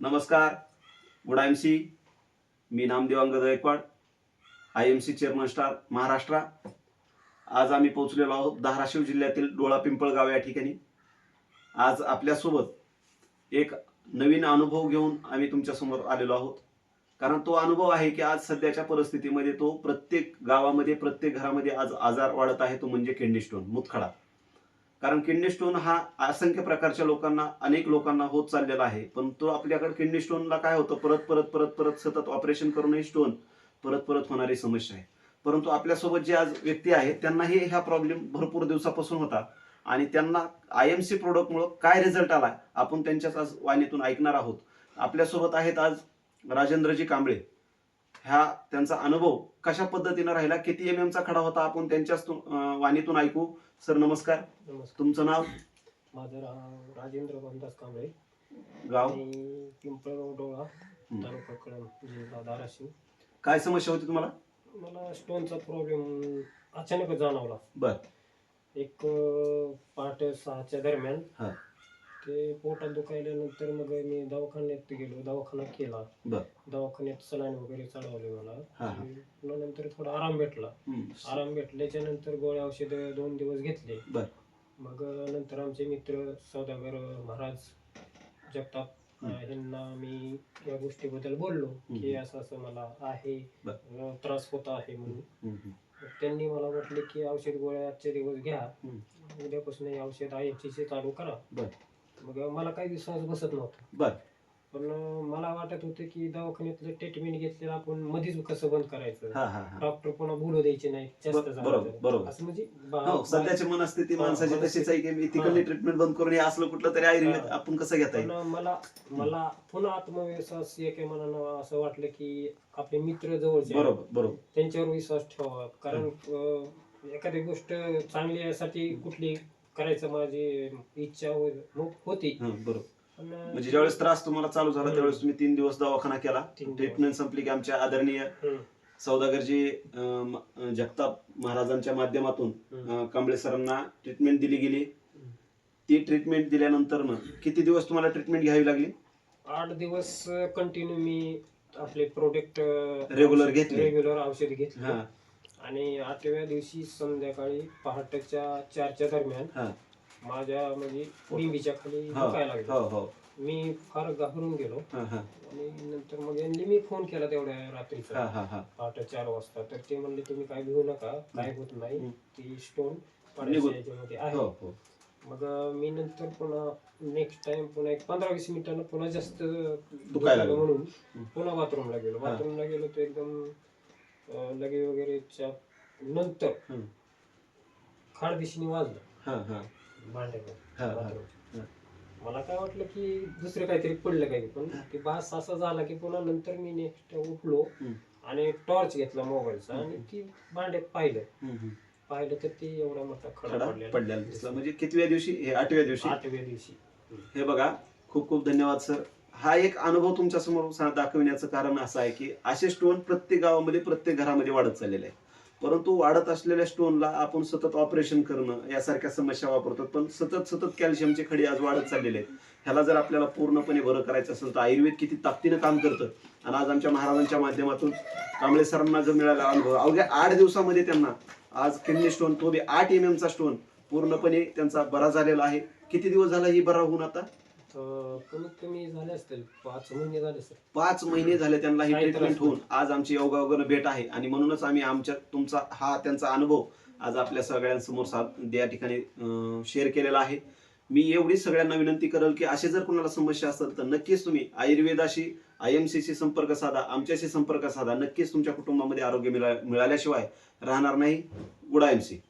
नमस्कार. Good M C. Me Namdev Angad Gaikwad I M C chairman star Maharashtra. आज आम्ही पोहोचलेलो आहोत धाराशिव जिल्ह्यातील डोळा पिंपळगाव या ठिकाणी. आज आपल्यासोबत एक नवीन अनुभव घेऊन आम्ही तुमच्यासमोर आलेलो आहोत. कारण तो अनुभव आहे की आज सध्याच्या परिस्थितीमध्ये तो प्रत्येक गावामध्ये प्रत्येक घरामध्ये आज आजार वाढत आहे तो म्हणजे किडनी स्टोन मुतखडा. कारण किडनी स्टोन हा असंख्य प्रकारच्या लोकांना अनेक लोकांना होत चाललेला आहे. पण तो आपल्याकडे किडनी स्टोनला काय होतं? परत परत परत परत सतत ऑपरेशन करूनही स्टोन परत परत होणारी समस्या आहे. परंतु आपल्यासोबत जे आज व्यक्ती आहेत त्यांनाही हा प्रॉब्लेम भरपूर दिवसापासून होता. आणि त्यांना आय एम सी प्रोडक्टमुळं काय रिझल्ट आला आपण त्यांच्याच आज वाणीतून ऐकणार आहोत. आपल्यासोबत आहेत आज राजेंद्रजी कांबळे. ह्या त्यांचा अनुभव कशा पद्धतीनं राहिला? किती एम चा खडा होता? आपण त्यांच्याच तु- अं, वाणीतून ऐकू. सर नमस्कार. नमस्कार. तुमचं नाव? माझं रा- राजेंद्र गोंदास कांबळे. गाव? आणि पिंपळगाव डोळा. तालुका कळम जिल्हा धाराशिव. काय समस्या होती तुम्हाला? मला स्टोनचा प्रॉब्लेम अचानकच जाणवला. बर. एक अं, पहाटे सहाच्या दरम्यान हा. ते पोटात दुखायल्यानंतर मग मी दवाखान्यात गेलो दवाखाना केला बर दवाखान्यात सलाईन वगैरे चढवले मला हा, हा. पुन्हा नंतर थोडा आराम भेटला हम्म. आराम भेटल्याच्या नंतर गोळ्या औषध दोन दिवस घेतले बर मग नंतर आमचे मित्र सौदागर महाराज जगताप. अं, यांना मी या गोष्टीबद्दल बोललो की असं असं मला आहे बर. अं, त्रास होत आहे म्हणून हम्म, हम्म. मग त्यांनी मला म्हटले की औषध गोळ्या आजचे दिवस घ्या. उद्यापासून हे औषध आय चालू करा बर मग मला काही विश्वास बसत नव्हता बर पण मला वाटत होतं की दवाखान्यातलं ट्रीटमेंट घेतलेलं आपण मध्येच कसं बंद करायचं हा हा हा डॉक्टर पुन्हा बोलू द्यायचे नाही जास्त बर- झालं बरोबर, तर. बरोबर. असं म्हणजे बा- हो सध्याची मनस्थिती हा, माणसाची मनस्थिती. तशीच आहे की हा. ट्रीटमेंट बंद करून हे असलं कुठलं तरी आयुर्वेद हा. आपण कसं घेता येईल मला मला पुन्हा आत्मविश्वास एका मनानं असं वाटलं की आपले मित्र जवळचे आहेत, बरोबर बरोबर त्यांच्यावर विश्वास ठेवा कारण अं, एखादी गोष्ट चांगली यासाठी कुठली करायचं माझी इच्छा हो- होती हं, बरोबर पण म्हणजे ज्यावेळेस त्रास तुम्हाला चालू झाला. त्यावेळेस तुम्ही तीन दिवस दवाखाना केला तीन दिवस. ट्रीटमेंट संपली की आमच्या आदरणीय हं, सौदागरजी अं, म- जगताप महाराजांच्या माध्यमातून. अं, कांबळे सरांना ट्रीटमेंट दिली गेली. ती ट्रीटमेंट दिल्यानंतर ना किती दिवस तुम्हाला ट्रीटमेंट घ्यावी लागली आठ दिवस कंटिन्यू मी आपले प्रोडक्ट Regular घेतले. रेग्युलर औषध घेतले हा आणि आठव्या दिवशी संध्याकाळी पहाटेच्या चारच्या दरम्यान हा. माझ्या म्हणजे बिंबीच्या खाली हो दुखायला लागलं. हो हो. मी फार घाबरून गेलो. हा हा. आणि नंतर मग यांनी मी फोन केला तेवढ्या हा रात्रीचा. हा हा पहाटे चार वाजता. तर ते म्हणले तुम्ही काय भिवू नका. काय होत नाही. हं. ती स्टोन निघून. याच्यामध्ये हो आहे. हो मग अं, मी नंतर पुन्हा नेक्स्ट टाइम पुन्हा एक पंधरा वीस मिनिटांना पुन्हा जास्त दुखायला लागलं. म्हणून हं. पुन्हा बाथरूमला गेलो. हा. बाथरूमला गेलो तर एकदम लगे वगैरेच्या नंतर हं. खाड दिशेने वाजलं. हा हा. हा. मला काय वाटलं की दुसरं काहीतरी पडलं काही पण ते बास असा झाला की पुन्हा नंतर मी नेक्स्ट उठलो. आणि टॉर्च घेतला मोबाईलचा. आणि ती भांड्यात पाहिलं. हम्म, हम्म. पाहिलं तर ती एवढा मोठा खडा खडा पडलेला. पडलेला दिसला. म्हणजे कितव्या दिवशी? हे आठव्या दिवशी? आठव्या दिवशी. हे बघा खूप खूप धन्यवाद सर हा एक अनुभव तुमच्यासमोर दाखविण्याचं कारण असं आहे की असे स्टोन प्रत्येक गावामध्ये प्रत्येक घरामध्ये वाढत चाललेले आहे परंतु वाढत असलेल्या स्टोनला आपण सतत ऑपरेशन करणं यासारख्या समस्या वापरतो पण सतत सतत कॅल्शियमचे खडे आज वाढत चाललेले आहेत. ह्याला जर आपल्याला पूर्णपणे बरं करायचं असेल तर आयुर्वेद किती ताकदीनं काम करतं. आणि आज आमच्या महाराजांच्या माध्यमातून कांबळे सरांना जो मिळाला अनुभव अवघ्या आठ दिवसामध्ये त्यांना आज किडनी स्टोन तो बी आठ एम एमचा स्टोन पूर्णपणे त्यांचा बरा झालेला आहे. किती दिवस झाला ही बरा होऊन आता? कमीत कमी असतील पाच महिने झाले सर. पाच महिने झाले त्यांना ही काही ट्रीटमेंट त्रास होऊन. आज आमची योगायोगानं भेट आहे आणि म्हणूनच आम्ही आमच्या तुमचा हा त्यांचा अनुभव आज आपल्या सगळ्यांसमोर सा- या ठिकाणी शेअर केलेला आहे. मी एवढी सगळ्यांना विनंती करेल की असे जर कोणाला समस्या असेल तर नक्कीच तुम्ही आयुर्वेदाशी आय एम सी संपर्क साधा आमच्याशी संपर्क साधा. नक्कीच तुमच्या कुटुंबामध्ये आरोग्य मिळा मिळाल्याशिवाय राहणार नाही. Good I M C.